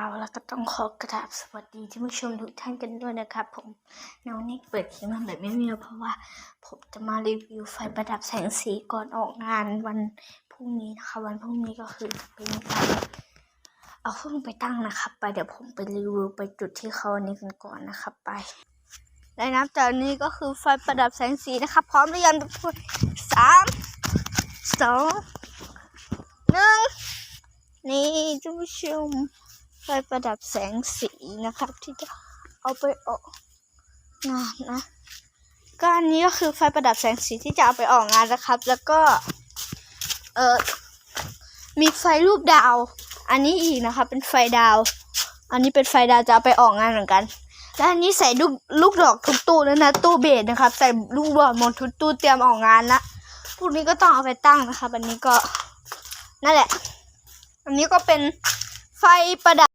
เอาแล้วก็ต้องขอกราบสวัสดีที่ผู้ชมทุกท่านกันด้วยนะครับ ผมน้องนิกเปิดคลิปมาแบบไม่มีเพราะว่า ผมจะมารีวิวไฟประดับแสงสีก่อนออกงานวันพรุ่งนี้นะคะ วันพรุ่งนี้ก็คือเป็นการเอาเครื่องไปตั้งนะครับ ไปเดี๋ยวผมไปรีวิวไปจุดที่เขาอันนี้กันก่อนนะครับ ไปและนับจากนี้ก็คือไฟประดับแสงสีนะครับ พร้อมหรือยังทุกคนสามสองหนึ่งนี่ท่านผู้ชม ไฟประดับแสงสีนะครับ ที่จะเอาไปออกงานนะก็อันนี้ก็คือไฟประดับแสงสีที่จะเอาไปออกงานนะครับ แล้วก็เออมีไฟรูปดาว อันนี้อีกนะคะเป็นไฟดาว อันนี้เป็นไฟดาวจะเอาไปออกงานเหมือนกัน และอันนี้ใส่ลูกลูกดอกทุกตู้แล้วนะตู้เบสนะครับ ใส่ลูกดอกหมดทุกตู้เตรียมออกงานละพวกนี้ก็ต้องเอาไปตั้งนะครับอันนี้ก็นั่นแหละ อันนี้ก็เป็นไฟประดับ